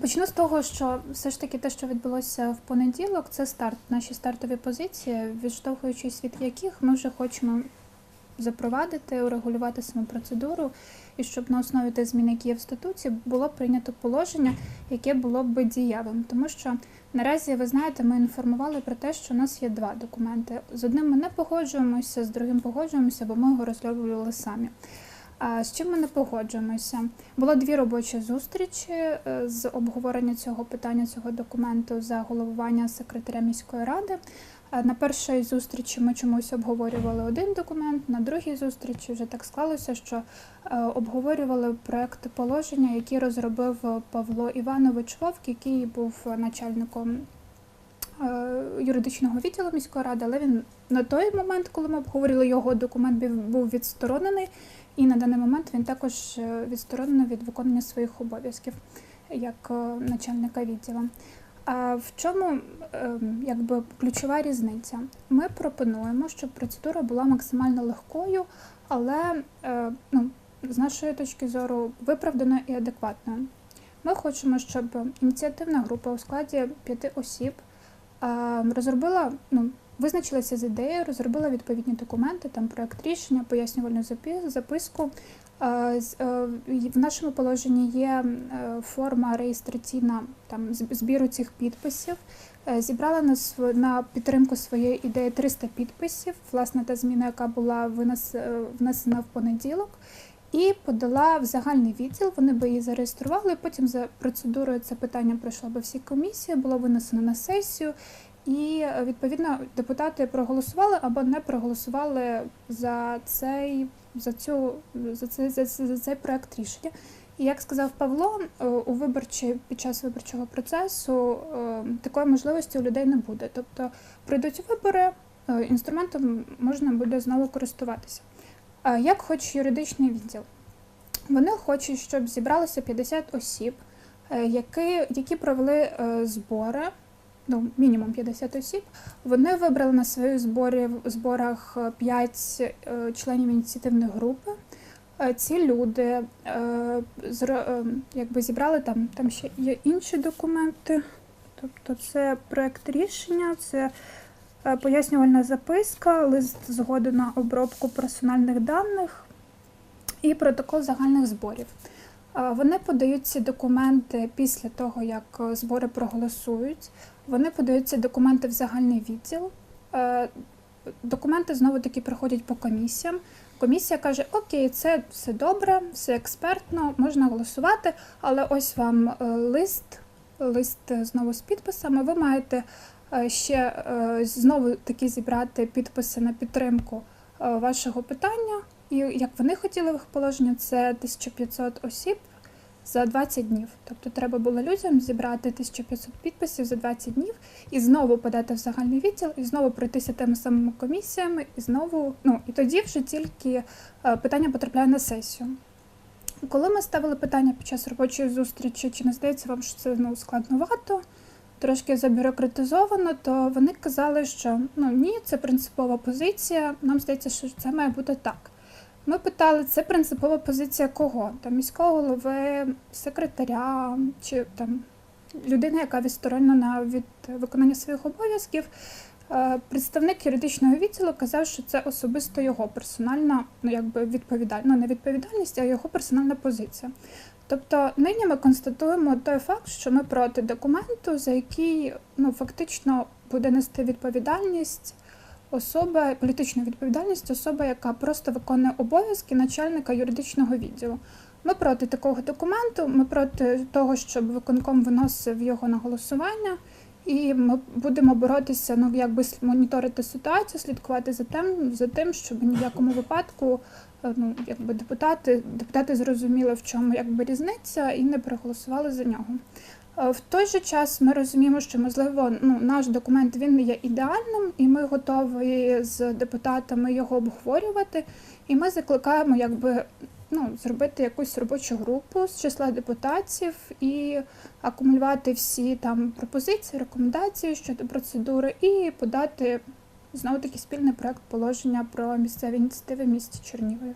Почну з того, що все ж таки те, що відбулося в понеділок, це старт, наші стартові позиції, відштовхуючись від яких ми вже хочемо запровадити, урегулювати саму процедуру, і щоб на основі тих змін, які є в статуті, було прийнято положення, яке було б дієвим. Тому що наразі, ви знаєте, ми інформували про те, що у нас є два документи. З одним ми не погоджуємося, з другим погоджуємося, бо ми його розроблювали самі. З чим ми не погоджуємося? Було дві робочі зустрічі е, з обговорення цього питання, цього документу за головування секретаря міської ради. Е, На першій зустрічі ми чомусь обговорювали один документ, на другій зустрічі вже так склалося, що е, обговорювали проект положення, який розробив Павло Іванович Вовк, який був начальником юридичного відділу міської ради, але він на той момент, коли ми обговорили його документ, був- відсторонений, і на даний момент він також е, відсторонений від виконання своїх обов'язків як е, начальника відділу. А в чому е, якби ключова різниця? Ми пропонуємо, щоб процедура була максимально легкою, але е, ну, з нашої точки зору виправданою і адекватною. Ми хочемо, щоб ініціативна група у складі п'яти осіб е, розробила, ну, визначилася з ідеєю, розробила відповідні документи, там проект рішення, пояснювальну записку. Е, е, В нашому положенні є е, форма реєстраційна там збіру цих підписів. Зібрала на на підтримку своєї ідеї 300 підписів, власне, та зміна, яка була винес- е, в понеділок, і подала в загальний відділ. Вони би її зареєстрували. Потім за процедурою це питання пройшло би всі комісії, було винесено на сесію. І відповідно депутати проголосували або не проголосували за цей за цю за цей за, за цей проект рішення. І як сказав Павло, у виборчі під час виборчого процесу е, такої можливості у людей не буде. Тобто прийдуть вибори, е, інструментом можна буде знову користуватися. Як хоче юридичний відділ? Вони хочуть, щоб зібралося 50 осіб, е, які, які провели е, збори, ну, мінімум 50 осіб. Вони вибрали на своїх зборів, зборах 5 членів ініціативної групи. Е, Ці люди е, е, якби зібрали там, там ще є інші документи. Тобто це проект рішення, це е, пояснювальна записка, лист згоди на обробку персональних даних і протокол загальних зборів. Е, Вони подають ці документи після того, як е, збори проголосують. Вони подають ці документи в загальний відділ. Е, Документи знову таки проходять по комісіям. Комісія каже: Окей, це все добре, все експертно, можна голосувати, але ось вам е, лист, лист е, знову з підписами. Ви маєте е, ще е, знову таки зібрати підписи на підтримку е, вашого питання. І як вони хотіли їх положення, це 1500 осіб за 20 днів. Тобто треба було людям зібрати 1500 підписів за 20 днів і знову подати в загальний відділ, і знову пройтися тими самими комісіями, і знову, ну і тоді вже тільки е, питання потрапляє на сесію. Коли ми ставили питання під час робочої зустрічі, чи не здається вам, що це ну, складновато, трошки забюрократизовано, то вони казали, що ну ні, це принципова позиція. Нам здається, що це має бути так. Ми питали, це принципова позиція кого? Там міського голови, секретаря чи там людина, яка відсторонена від виконання своїх обов'язків. Е, Представник юридичного відділу казав, що це особисто його персональна, ну якби відповідальність, ну не відповідальність, а його персональна позиція. Тобто нині ми констатуємо той факт, що ми проти документу, за який ну фактично буде нести відповідальність особа, політичну відповідальність особа, яка просто виконує обов'язки начальника юридичного відділу. Ми проти такого документу, ми проти того, щоб виконком виносив його на голосування, і ми будемо боротися, ну якби моніторити ситуацію, слідкувати за тим, за тим, щоб ні в якому випадку е, ну, якби депутати, депутати зрозуміли, в чому якби різниця, і не проголосували за нього. Е, В той же час ми розуміємо, що можливо ну, наш документ він не є ідеальним, і ми готові з депутатами його обговорювати. І ми закликаємо, якби ну, зробити якусь робочу групу з числа депутатів і акумулювати всі там пропозиції, рекомендації щодо процедури, і подати знову таки спільний проект положення про місцеві ініціативи місті Чернігові.